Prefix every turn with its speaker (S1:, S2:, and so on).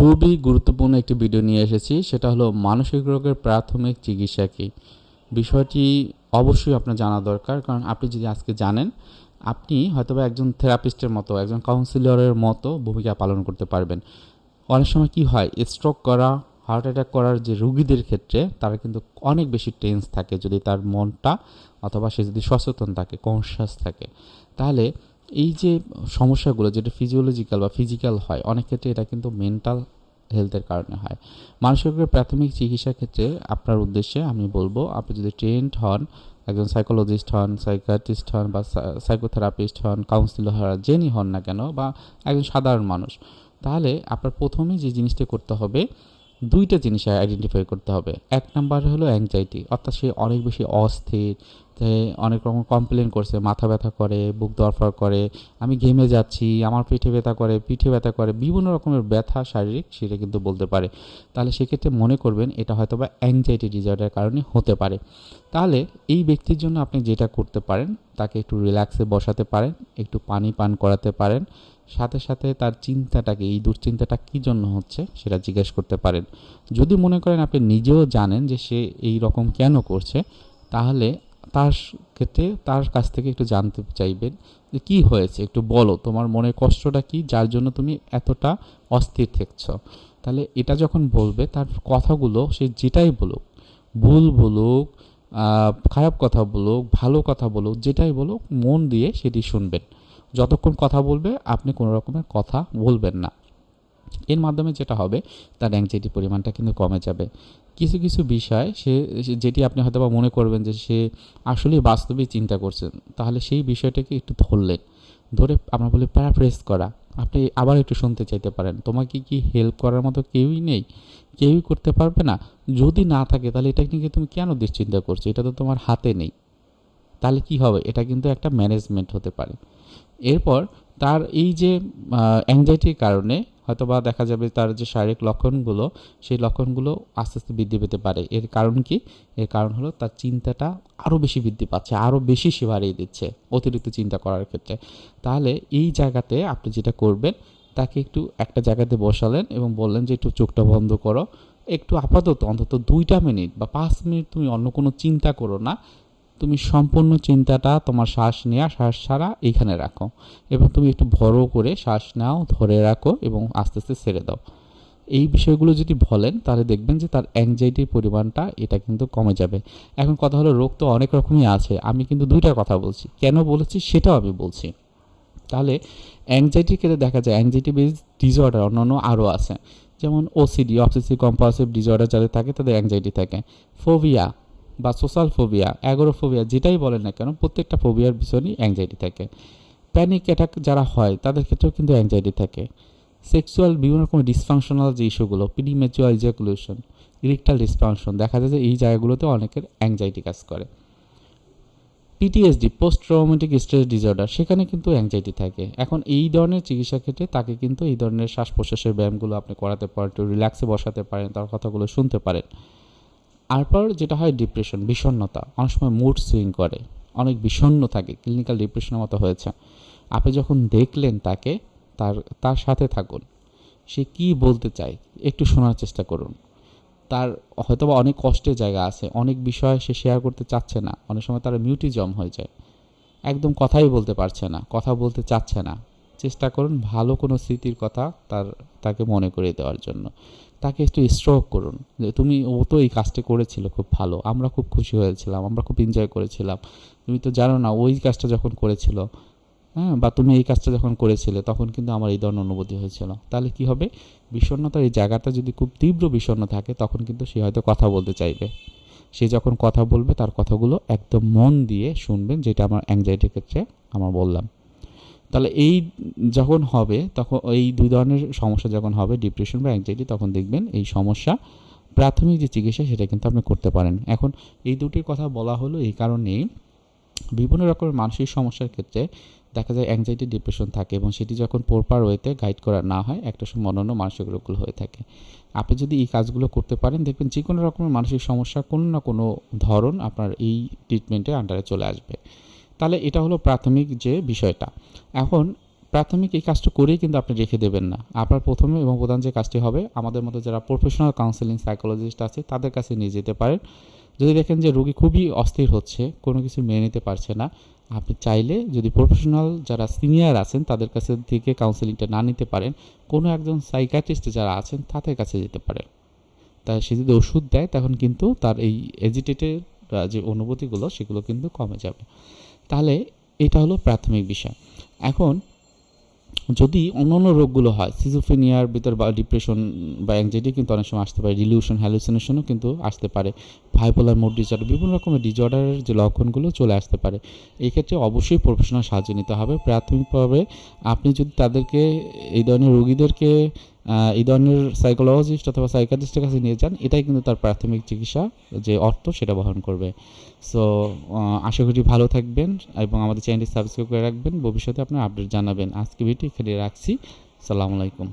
S1: খুবই গুরুত্বপূর্ণ একটি ভিডিও নিয়ে এসেছি। সেটা হলো, মানসিক রোগের প্রাথমিক চিকিৎসা কী? বিষয়টি অবশ্যই আপনার জানা দরকার, কারণ আপনি যদি আজকে জানেন, আপনি হয়তোবা একজন থেরাপিস্টের মতো, একজন কাউন্সিলরের মতো ভূমিকা পালন করতে পারবেন। অনেক সময় কি হয় স্ট্রোক করা হার্ট অ্যাটাক করার যে রুগীদের ক্ষেত্রে তারা কিন্তু অনেক বেশি টেন্স থাকে। যদি তার মনটা অথবা সে যদি সচেতন থাকে কনসিয়াস থাকে, তাহলে এই যে সমস্যাগুলো যেটা ফিজিওলজিক্যাল বা ফিজিক্যাল হয়, অনেক ক্ষেত্রে এটা কিন্তু মেন্টাল হেলথের কারণে হয়। মানসিক প্রাথমিক চিকিৎসার ক্ষেত্রে আপনার উদ্দেশ্যে আমি বলব, আপনি যদি ট্রেন্ড হন, একজন সাইকোলজিস্ট হন সাইকাট্রিস্ট হন বা সাইকোথেরাপিস্ট হন কাউন্সিলর হন, যিনি হন না কেন বা একজন সাধারণ মানুষ, তাহলে আপনার প্রথমেই যে জিনিসটা করতে হবে, দুইটা জিনিস আইডেন্টিফাই করতে হবে। এক নাম্বার হলো অ্যাংজাইটি অর্থাৎ সে অনেক বেশি অস্থির অনেক রকম কমপ্লেন করছে, মাথা ব্যথা করে, বুক দরফর করে, আমি ঘেমে যাচ্ছি, আমার পিঠে ব্যথা করে, পিঠে ব্যথা করে, বিভিন্ন রকমের ব্যথা শারীরিক সেটা কিন্তু বলতে পারে। তাহলে সেক্ষেত্রে মনে করবেন এটা হয়তো বা অ্যাংজাইটি ডিজর্ডারের কারণে হতে পারে। তাহলে এই ব্যক্তির জন্য আপনি যেটা করতে পারেন, তাকে একটু রিল্যাক্সে বসাতে পারেন, একটু পানি পান করাতে পারেন, সাথে সাথে তার চিন্তাটাকে, এই দুশ্চিন্তাটা কী জন্য হচ্ছে সেটা জিজ্ঞেস করতে পারেন। যদি মনে করেন আপনি নিজেও জানেন যে সে এই রকম কেন করছে, তাহলে তার ক্ষেত্রে তার কাছ থেকে একটু জানতে চাইবেন যে কী হয়েছে? একটু বলো, তোমার মনের কষ্টটা কি যার জন্য তুমি এতটা অস্থির থেকছ? তাহলে এটা যখন বলবে, তার কথাগুলো সে যেটাই বলুক, ভুল বলুক খারাপ কথা বলুক, ভালো কথা বলুক, যেটাই বলুক, মন দিয়ে সেটি শুনবেন। যতক্ষণ কথা বলবে, আপনি কোনো রকমের কথা বলবেন না। এর মাধ্যমে যেটা হবে, তার অ্যাংজাইটির পরিমাণটা কিন্তু কমে যাবে। কিছু কিছু বিষয় সে যেটি আপনি হয়তো বা মনে করবেন যে সে আসলেই বাস্তবে চিন্তা করছেন তাহলে সেই বিষয়টাকে একটু ধরলেন। ধরে আমরা বলি প্যারাফ্রেস করা। আপনি আবার একটু শুনতে চাইতে পারেন। তোমাকে কি হেল্প করার মতো কেউই নেই? কেউই করতে পারবে না। যদি না থাকে, তাহলে এটা নিয়ে তুমি কেন দুশ্চিন্তা করছ? এটা তো তোমার হাতে নেই। তাহলে কি হবে? এটা কিন্তু একটা ম্যানেজমেন্ট হতে পারে। এরপর তার এই যে অ্যাংজাইটির কারণে হয়তোবা দেখা যাবে তার যে শারীরিক লক্ষণগুলো, সেই লক্ষণগুলো আস্তে আস্তে বৃদ্ধি পেতে পারে। এর কারণ কি? এর কারণ হলো তার চিন্তাটা আরও বেশি বৃদ্ধি পাচ্ছে আরও বেশি সে বাড়িয়ে দিচ্ছে অতিরিক্ত চিন্তা করার ক্ষেত্রে। তাহলে এই জায়গাতে আপনি যেটা করবেন, তাকে একটু একটা জায়গাতে বসালেন এবং বললেন যে, একটু চোখটা বন্ধ করো। একটু আপাতত অন্তত দুইটা মিনিট বা পাঁচ মিনিট তুমি অন্য কোনো চিন্তা করো না। তুমি সম্পূর্ণ চিন্তাটা তোমার শ্বাস নেওয়া শ্বাস ছাড়া এইখানে রাখো। এবং তুমি একটু বড় করে শ্বাস নাও, ধরে রাখো এবং আস্তে আস্তে ছেড়ে দাও। এই বিষয়গুলো যদি বলেন, তাহলে দেখবেন যে তার অ্যাংজাইটির পরিমাণটা এটা কিন্তু কমে যাবে। এখন কথা হলো, রোগ তো অনেক রকমই আছে। আমি কিন্তু দুইটা কথা বলছি। কেন বলেছি? সেটাও আমি বলছি। তাহলে অ্যাংজাইটির ক্ষেত্রে দেখা যায় অ্যাংজাইটি বেস ডিসঅর্ডার অন্যান্য আরও আছে। যেমন ওসিডি অবসেসিভ কম্পালসিভ ডিসঅর্ডার যাদের থাকে, তাদের অ্যাংজাইটি থাকে। ফোবিয়া বা সোশ্যাল ফোবিয়া, অ্যাগোরোফোবিয়া, যেটাই বলেন না কেন, প্রত্যেকটা ফোবিয়ার পিছনেই অ্যাংজাইটি থাকে। প্যানিক অ্যাটাক যারা হয়, তাদের ক্ষেত্রেও কিন্তু অ্যাংজাইটি থাকে। সেক্সুয়াল বিভিন্ন রকম ডিসফাংশনাল যে ইস্যুগুলো প্রিমেচুয়াল ইজাকুলেশন ইরেকটাল ডিসফাংশন দেখা যায় যে এই জায়গাগুলোতে অনেকের অ্যাংজাইটি কাজ করে। PTSD post traumatic stress disorder সেখানে কিন্তু অ্যাংজাইটি থাকে। এখন এই ধরনের চিকিৎসা ক্ষেত্রে তাকে কিন্তু এই ধরনের শ্বাস প্রশ্বাসের ব্যায়ামগুলো আপনি করাতে পারেন, একটু রিল্যাক্সে বসাতে পারেন, তার কথাগুলো শুনতে পারেন। তারপর যেটা হয় ডিপ্রেশন বিষণ্ণতা। অনেক সময় মুড সুইং করে, অনেক বিষণ্ণ থাকে ক্লিনিক্যাল ডিপ্রেশনের মতো হয়েছে। আপনি যখন দেখলেন তাকে, তার তার সাথে থাকুন। সে কি বলতে চায়, একটু শোনার চেষ্টা করুন। তার হয়তোবা অনেক কষ্টের জায়গা আছে, অনেক বিষয় সে শেয়ার করতে চাচ্ছে না। অনেক সময় তার মিউটিজম হয়ে যায়। একদম কথাই বলতে পারছে না, কথা বলতে চাচ্ছে না। চেষ্টা করুন ভালো কোনো স্মৃতির কথা তার, তাকে মনে করিয়ে দেওয়ার জন্য। তাকে একটু স্ট্রোক করুন। যে তুমি, ও তো এই কাজটা করেছিল, খুব ভালো। আমরা খুব খুশি হয়েছিলাম, আমরা খুব এনজয় করেছিলাম। তুমি তো জানো না, ওই কাজটা যখন করেছিল হ্যাঁ বা তুমি এই কাজটা যখন করেছিলে, তখন কিন্তু আমার এই ধরনের অনুভূতি হয়েছিল। তাহলে কি হবে? বিষণ্ণতার এই জায়গাটা যদি খুব তীব্র বিষণ্ণ থাকে, তখন কিন্তু সে হয়তো কথা বলতে চাইবে। সে যখন কথা বলবে, তার কথাগুলো একদম মন দিয়ে শুনবেন, যেটা আমার অ্যাংজাইটির ক্ষেত্রে, আমার বললাম। তাহলে এই যখন হবে, তখন এই দুই ধরনের সমস্যা যখন হবে ডিপ্রেশন বা অ্যাংজাইটি তখন দেখবেন এই সমস্যা প্রাথমিক যে চিকিৎসা সেটা কিন্তু আপনি করতে পারেন। এখন এই দুটির কথা বলা হলো এই কারণেই বিভিন্ন রকমের মানসিক সমস্যার ক্ষেত্রে দেখা যায় অ্যাংজাইটি ডিপ্রেশন থাকে এবং সেটি যখন প্রপার ওয়েতে গাইড করা না হয়, একটা সময় অন্যান্য মানসিক রোগগুলো হয়ে থাকে। আপনি যদি এই কাজগুলো করতে পারেন, দেখবেন যে কোনো রকমের মানসিক সমস্যা কোনো না কোনো ধরন আপনার এই ট্রিটমেন্টের আন্ডারে চলে আসবে। তাহলে এটা হলো প্রাথমিক যে বিষয়টা। এখন প্রাথমিক এই কাজটা করেই কিন্তু আপনি রেখে দেবেন না। আপনার প্রথমে এবং প্রধান যে কাজটি হবে, আমাদের মতো যারা প্রফেশনাল কাউন্সেলিং সাইকোলজিস্ট আছে, তাদের কাছে নিয়ে যেতে পারেন। যদি দেখেন যে রোগী খুবই অস্থির হচ্ছে, কোনো কিছু মেনে নিতে পারছে না, আপনি চাইলে যদি প্রফেশনাল যারা সিনিয়র আছেন, তাদের কাছে থেকে কাউন্সেলিংটা না নিতে পারেন। কোনো একজন সাইকাট্রিস্ট যারা আছেন, তাদের কাছে যেতে পারেন। তাই সে যদি ওষুধ দেয়, তখন কিন্তু তার এই এজিটেটের যে অনুভূতিগুলো, সেগুলো কিন্তু কমে যাবে। তাহলে এটা হলো প্রাথমিক বিষয়। এখন যদি অন্যান্য রোগগুলো হয় সিজোফেনিয়ার ভিতর বা ডিপ্রেশন বা অ্যাংজাইটি কিন্তু অনেক সময় আসতে পারে রিলিউশন হ্যালুসিনেশনও কিন্তু আসতে পারে ভাইপোলার মোড ডিসঅর্ডার বিভিন্ন রকমের ডিসঅর্ডারের যে লক্ষণগুলো চলে আসতে পারে। এই ক্ষেত্রে অবশ্যই প্রফেশনাল সাহায্য নিতে হবে। প্রাথমিকভাবে আপনি যদি তাদেরকে, এই ধরনের রোগীদেরকে এই ধরনের সাইকোলজিস্ট অথবা সাইকাটিস্টের কাছে নিয়ে যান, এটাই কিন্তু তার প্রাথমিক চিকিৎসা যে অর্থ সেটা বহন করবে। সো আশা করি ভালো থাকবেন এবং আমাদের চ্যানেলটি সাবস্ক্রাইব করে রাখবেন। ভবিষ্যতে আপনার আপডেট জানাবেন। আজকে ভিডিও এখানে রাখছি। সালামু আলাইকুম।